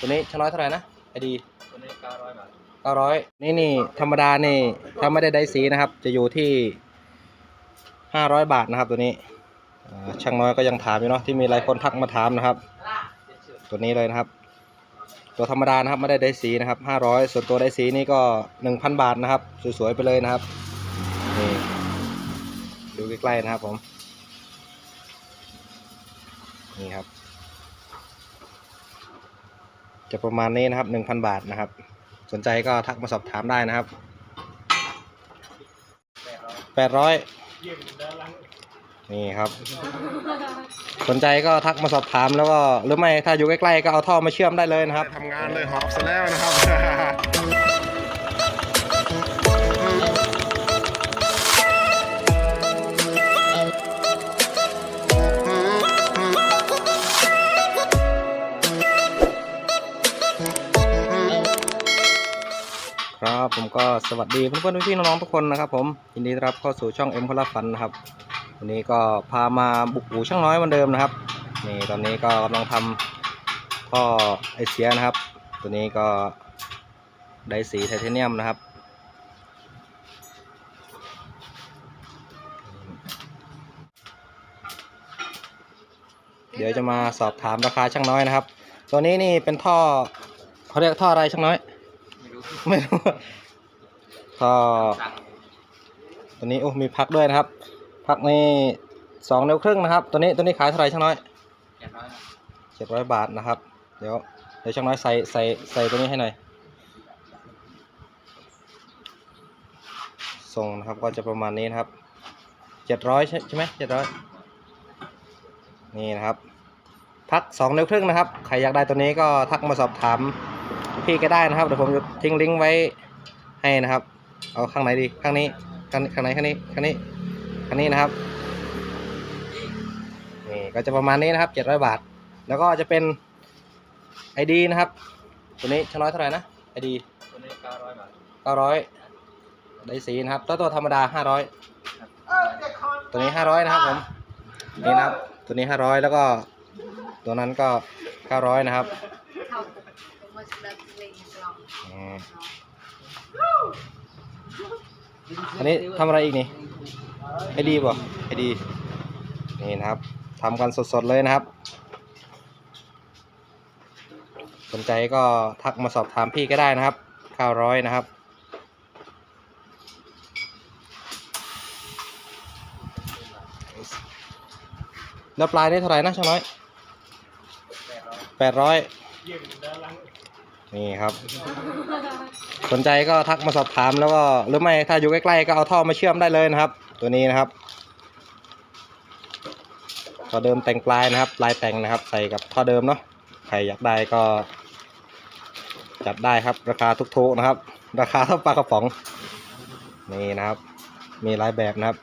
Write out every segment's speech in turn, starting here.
ตัวนี้ช่างน้อยเท่าไหร่นะไอดีตัวนี้เก้าร้อยบาทเก้าร้อยนี่นี่ธรรมดานี่ถ้าไม่ได้ได้สีนะครับ จะอยู่ที่ห้าร้อยบาทนะครับ ตัวนี้อ่าช่างน้อยก็ยังถามอยู่เนาะที่มีหลายคนทักมาถามนะครับ ตัวนี้เลยนะครับ ตัวธรรมดานะครับไม่ได้ได้สีนะครับห้าร้อยส่วนตัวได้สีนี่ก็หนึ่งพันบาทนะครับ สวยๆไปเลยนะครับนี่ดูใกล้ๆนะครับผมนี่ครับ จะประมาณนี้นะครับหนึ่งพันบาทนะครับ สนใจก็ทักมาสอบถามได้นะครับแปดร้อยนี่ครับ สนใจก็ทักมาสอบถามแล้วก็หรือไม่ถ้าอยู่ใกล้ๆก็เอาท่อมาเชื่อมได้เลยนะครับทำงานเลยหอบซะแล้วนะครับ ผมก็สวัสดีเพื่อนๆพี่ๆน้องๆทุกคนนะครับ ผมยินดีต้อนรับเข้าสู่ช่องเอ็มพลฟันนะครับวันนี้ก็พามาบุกอู่ช่างน้อยเหมือนเดิมนะครับนี่ตอนนี้ก็กำลังทำท่อไอเสียนะครับ ตัวนี้ก็ได้สีไทเทเนียมนะครับเดี๋ยวจะมาสอบถามราคาช่างน้อยนะครับ ตัวนี้นี่เป็นท่อเขาเรียกท่ออะไรช่างน้อย ไม่รู้ไม่รู้ท่อสั่งตัวนี้โอ้มีพักด้วยนะครับ พักนี่สองนิ้วครึ่งนะครับ ตัวนี้ตัวนี้ขายเท่าไหร่ช่างน้อยแปดร้อยเจ็ดร้อยบาทนะครับ เดี๋ยวเดี๋ยวช่างน้อยใส่ใส่ใส่ตัวนี้ให้หน่อยส่งนะครับก็จะประมาณนี้นะครับเจ็ดร้อยใช่ใช่ไหมเจ็ดร้อยนี่นะครับ พักสองนิ้วครึ่งนะครับ ใครอยากได้ตัวนี้ก็ทักมาสอบถาม พี่ก็ได้นะครับเดี๋ยวผมจะทิ้งลิงก์ไว้ให้นะครับ เอาข้างไหนดีข้างนี้ข้างข้างไหนข้างนี้ข้างนี้ข้างนี้นะครับนี่ก็จะประมาณนี้นะครับเจ็ดร้อยบาท แล้วก็จะเป็นไอดีนะครับ ตัวนี้ช่างน้อยเท่าไหร่นะไอดีตัวนี้เก้าร้อยบาทเก้าร้อยได้สีนะครับตัวตัวธรรมดาห้าร้อยตัวนี้ห้าร้อยนะครับผมนี่นะครับตัวนี้ห้าร้อยแล้วก็ตัวนั้นก็เก้าร้อยนะครับ อันนี้ทำอะไรอีกนี่ไอดีป่ะไอดีนี่นะครับทำกันสดๆเลยนะครับ สนใจก็ทักมาสอบถามพี่ก็ได้นะครับ900นะครับแล้วปลายนี่เท่าไหร่นะช่างน้อยแปดร้อย นี่ครับ สนใจก็ทักมาสอบถามแล้วก็หรือไม่ถ้าอยู่ใกล้ๆก็เอาท่อมาเชื่อมได้เลยนะครับ ตัวนี้นะครับท่อเดิมแต่งปลายนะครับ ปลายแต่งนะครับ ใส่กับท่อเดิมเนาะใครอยากได้ก็ จัดได้ครับ ราคาทุกๆนะครับ ราคาเท่าปลากระป๋องนี่นะครับ มีหลายแบบนะครับ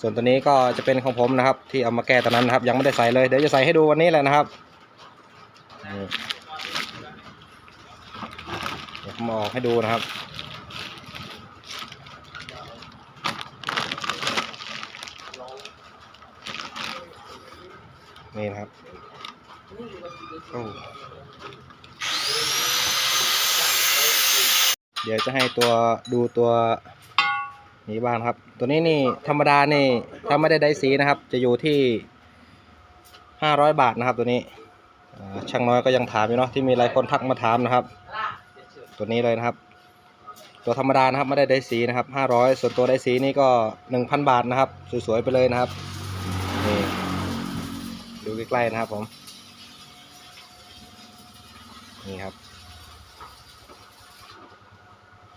ส่วนตัวนี้ก็จะเป็นของผมนะครับ ที่เอามาแก้ตอนนั้นนะครับ ยังไม่ได้ใส่เลยเดี๋ยวจะใส่ให้ดูวันนี้แหละนะครับนี่เดี๋ยว ผมอาอกให้ดูนะครับ นี่นะครับเดี๋ยวจะให้ตัวดูตัวนี้บ้างครับ ตัวนี้นี่ธรรมดานี่ถ้าไม่ได้ได้สีนะครับ จะอยู่ที่ห้าร้อยบาทนะครับ ตัวนี้ช่างน้อยก็ยังถามอยู่เนาะที่มีหลายคนทักมาถามนะครับ ตัวนี้เลยนะครับ ตัวธรรมดานะครับไม่ได้ได้สีนะครับห้าร้อยส่วนตัวได้สีนี่ก็หนึ่งพันบาทนะครับ สวยๆไปเลยนะครับนี่ดูใกล้ๆนะครับผมนี่ครับ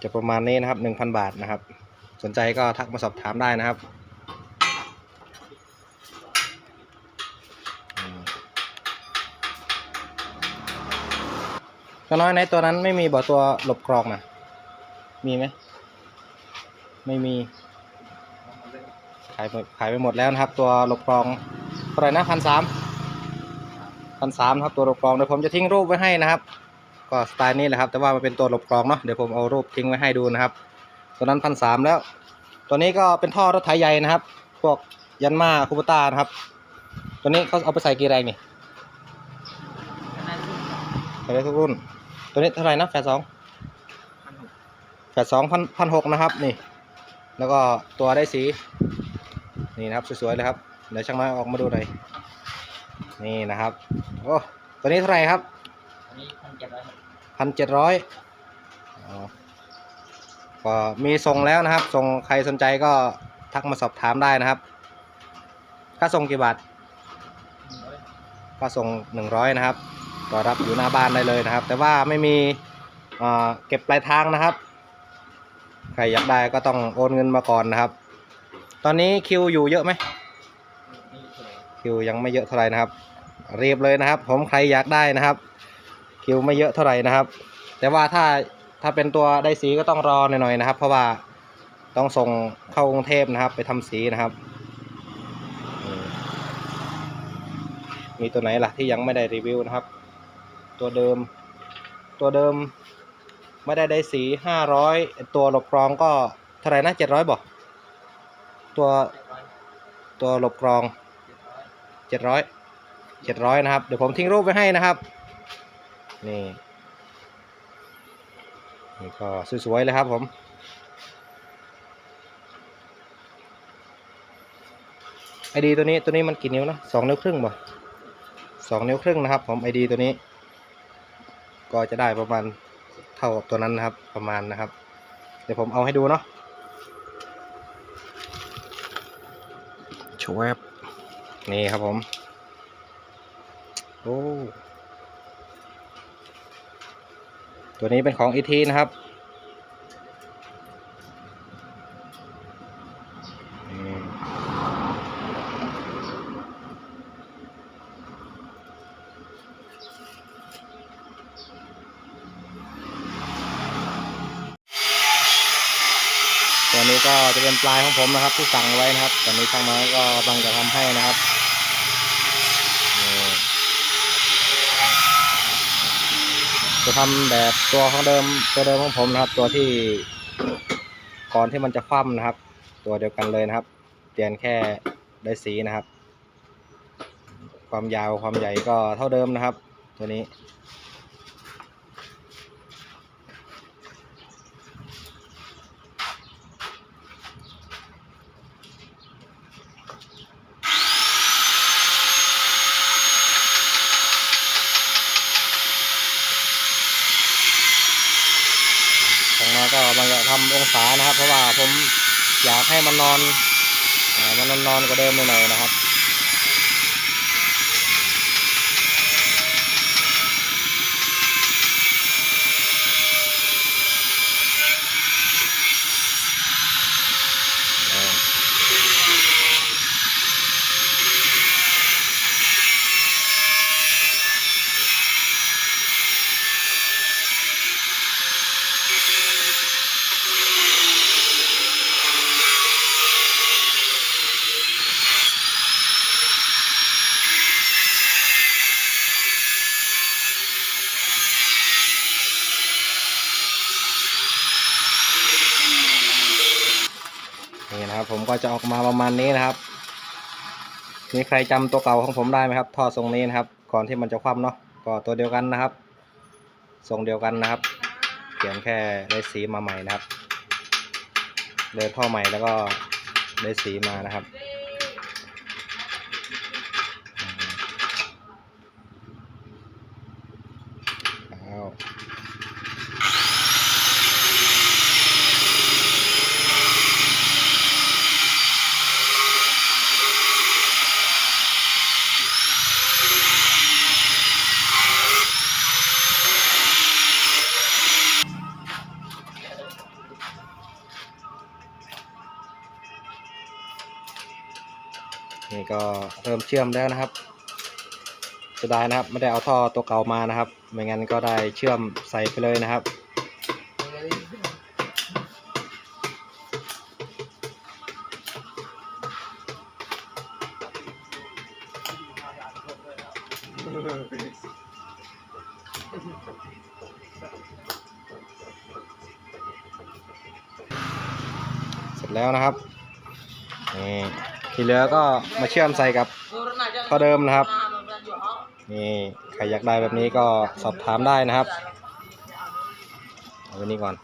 จะประมาณนี้นะครับหนึ่งพันบาทนะครับ สนใจก็ทักมาสอบถามได้นะครับ ก็น้อยในตัวนั้นไม่มีบ่อตัวหลบกรองนะมีไหมไม่มี ขายไปขายไปหมดแล้วนะครับ ตัวหลบกรองเท่าไหร่นะพันสามพันสามครับตัวหลบกรองเดี๋ยวผมจะทิ้งรูปไว้ให้นะครับ ก็สไตล์นี้แหละครับ แต่ว่ามันเป็นตัวหลบกรองเนาะเดี๋ยวผมเอารูปทิ้งไว้ให้ดูนะครับ ตัวนั้นพันสามแล้ว ตัวนี้ก็เป็นท่อรถไถใหญ่นะครับ พวกยันมาคูปต้านะครับ ตัวนี้เขาเอาไปใส่กี่แรงนี่ใช้ได้ทุกรุ่น ตัวนี้เท่าไหร่นะแฟดสองพันหกแฟดสองพันพันหกนะครับนี่ แล้วก็ตัวได้สีนี่นะครับสวยๆเลยครับเดี๋ยวช่างน้อยออกมาดูหน่อยนี่นะครับโอ้ตัวนี้เท่าไหร่ครับอันนี้พันเจ็ดร้อยพันเจ็ดร้อยก็มีส่งแล้วนะครับส่งใครสนใจก็ทักมาสอบถามได้นะครับ ค่าส่งกี่บาทก็ส่งหนึ่งร้อยนะครับ ก็รับอยู่หน้าบ้านได้เลยนะครับ แต่ว่าไม่มีเเก็บปลายทางนะครับ ใครอยากได้ก็ต้องโอนเงินมาก่อนนะครับ ตอนนี้คิวอยู่เยอะไหมคิวยังไม่เยอะเท่าไหร่นะครับ เรียบเลยนะครับ ผมใครอยากได้นะครับ คิวไม่เยอะเท่าไหร่นะครับ แต่ว่าถ้าถ้าเป็นตัวได้สีก็ต้องรอหน่อยๆนะครับ เพราะว่าต้องส่งเข้ากรุงเทพนะครับ ไปทำสีนะครับ มีตัวไหนล่ะที่ยังไม่ได้รีวิวนะครับ ตัวเดิม ตัวเดิมไม่ได้ได้สีห้าร้อยตัวหลบกรองก็เท่าไหร่นะเจ็ดร้อยบอกตัวตัวหลบกรองเจ็ดร้อยเจ็ดร้อยเจ็ดร้อยนะครับ เดี๋ยวผมทิ้งรูปไว้ให้นะครับ นี่นี่ก็สวยๆเลยครับผมไอดีตัวนี้ตัวนี้มันกี่นิ้วนะสองนิ้วครึ่งบ่สองนิ้วครึ่งนะครับผมไอดีตัวนี้ ก็จะได้ประมาณเท่ากับตัวนั้นนะครับ ประมาณนะครับ เดี๋ยวผมเอาให้ดูเนาะชวบนี่ครับผม โอ้ ตัวนี้เป็นของอีทีนะครับ นี้ก็จะเป็นปลายของผมนะครับ ที่สั่งไว้นะครับ ตอนนี้ช่างน้ก็กำลังจะทำให้นะครับจะทำแบบตัวของเดิมตัวเดิมของผมนะครับ ตัวที่ก่อนที่มันจะคว่ำนะครับ ตัวเดียวกันเลยนะครับ เปลี่ยนแค่ได้สีนะครับ ความยาวความใหญ่ก็เท่าเดิมนะครับ ตัวนี้ ของเราก็ มันจะทำองศานะครับ เพราะว่าผมอยากให้มันนอนอมันนอนนอนกว่าเดิมหน่อยนะครับ นี่นะครับ ผมก็จะออกมาประมาณนี้นะครับ มีใครจำตัวเก่าของผมได้ไหมครับ ท่อทรงนี้นะครับ ก่อนที่มันจะคว่ำเนาะก็ตัวเดียวกันนะครับ ทรงเดียวกันนะครับ เปลี่ยนแค่ได้สีมาใหม่นะครับ เดินท่อใหม่แล้วก็ได้สีมานะครับ ก็เริ่มเชื่อมแล้วนะครับเสียดายนะครับ ไม่ได้เอาท่อตัวเก่ามานะครับ ไม่งั้นก็ได้เชื่อมใส่ไปเลยนะครับเสร็จแล้วนะครับนี่ ที่เหลือก็มาเชื่อมใส่กับท่อเดิมนะครับ นี่ใครอยากได้แบบนี้ก็สอบถามได้นะครับเอาไว้นี้ก่อน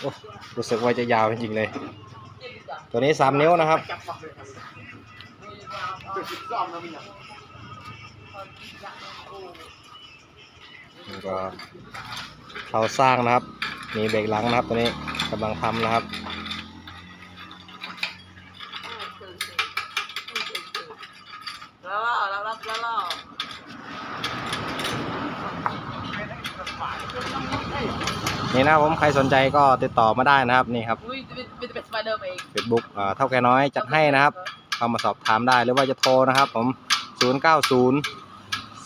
โอ้รู้สึกว่าจะยาวจริงๆเลย ตัวนี้สามนิ้วนะครับ ก็เขาสร้างนะครับ มีเบรกหลังนะครับตัวนี้กำลังทำนะครับ แล้วแล้วแล้วแล้วแล้ว นี่นะครับผมใครสนใจก็ติดต่อมาได้นะครับนี่ครับอุ้ยเป็นเป็นเป็นสไปเดอร์เองเฟซบุ๊กเท่าแก่น้อยจัดให้นะครับเข้ามาสอบถามได้หรือว่าจะโทรนะครับ ผม 0 9 0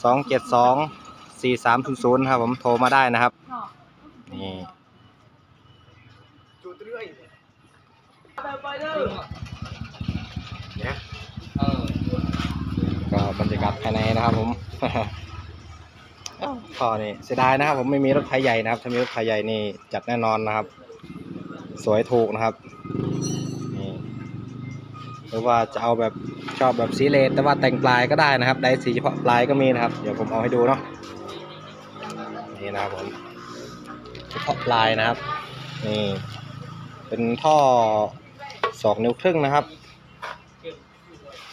2 7 2 4 3 0 0ครับผมโทรมาได้นะครับนี่สไปเดอร์เออก็บรรยากาศภายในนะครับผม ท่อนี่เสียดายนะครับ ผมไม่มีรถไฟใหญ่นะครับ ถ้ามีรถไฟใหญ่นี่จัดแน่นอนนะครับ สวยถูกนะครับนี่หรือว่าจะเอาแบบชอบแบบสีเลนแต่ว่าแต่งปลายก็ได้นะครับ ได้สีเฉพาะปลายก็มีนะครับ เดี๋ยวผมเอาให้ดูเนาะนี่นะครับผมเฉพาะปลายนะครับนี่เป็นท่อสองนิ้วครึ่งนะครับ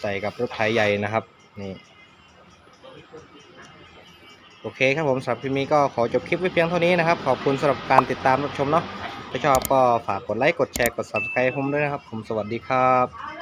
ใส่กับรถไถใหญ่นะครับนี่ โอเคครับผมสำหรับคลิปนี้ก็ขอจบคลิปไว้เพียงเท่านี้นะครับ ขอบคุณสำหรับการติดตามรับชมเนาะถ้าชอบก็ฝากกดไลค์กดแชร์กด subscribe ผมด้วยนะครับ ผมสวัสดีครับ